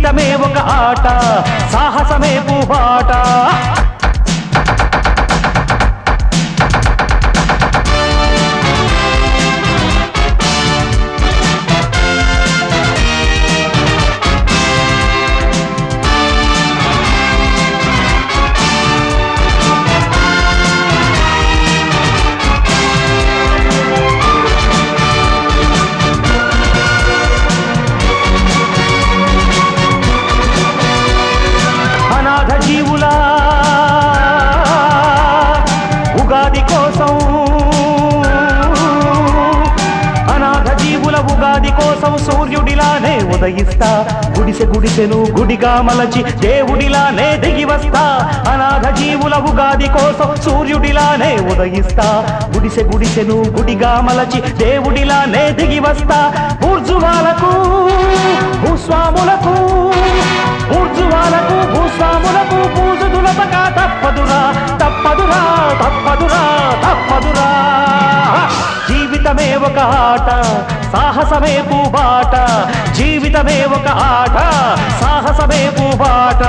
జీవితమే ఒక ఆట సాహసమే పూబాట సూర్యుడిలానే ఉదయిస్తా. గుడిసె గుడిసెను గుడిగా మలచి దేవుడిలానే దిగి వస్తా అనాథ జీవుల ఉగాది కోసం సూర్యుడిలానే ఉదయిస్తా. గుడిసె గుడిసెను గుడిగా మలచి దేవుడిలానే దిగి వస్తా ఊర్జువాలకు భూస్వాములకు ఊర్జువాలకు భూస్వాములకు భూ సాహసమే పూబాట జీవితమే ఒక ఆట సాహసమే పూబాట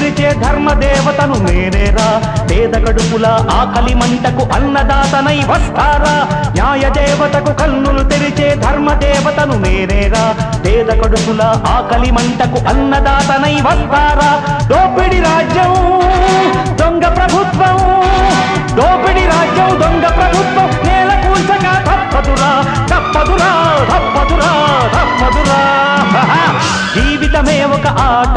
తెరిచే ధర్మ దేవతను నేనేరా? పేద కడుపుల ఆకలి మంటకు అన్నదాతనై వస్తారా? న్యాయ దేవతకు కన్నులు తెరిచే ధర్మ దేవతను నేనేరా? పేద కడుపుల ఆకలి మంటకు అన్నదాతనై వస్తారా? దోపిడి రాజ్యం దొంగ ప్రభుత్వం దోపిడి రాజ్యం దొంగ ప్రభుత్వం నేల కూల్చక తప్పదురా తప్పదురా తప్పదురా తప్పదురా. జీవితమే ఒక ఆట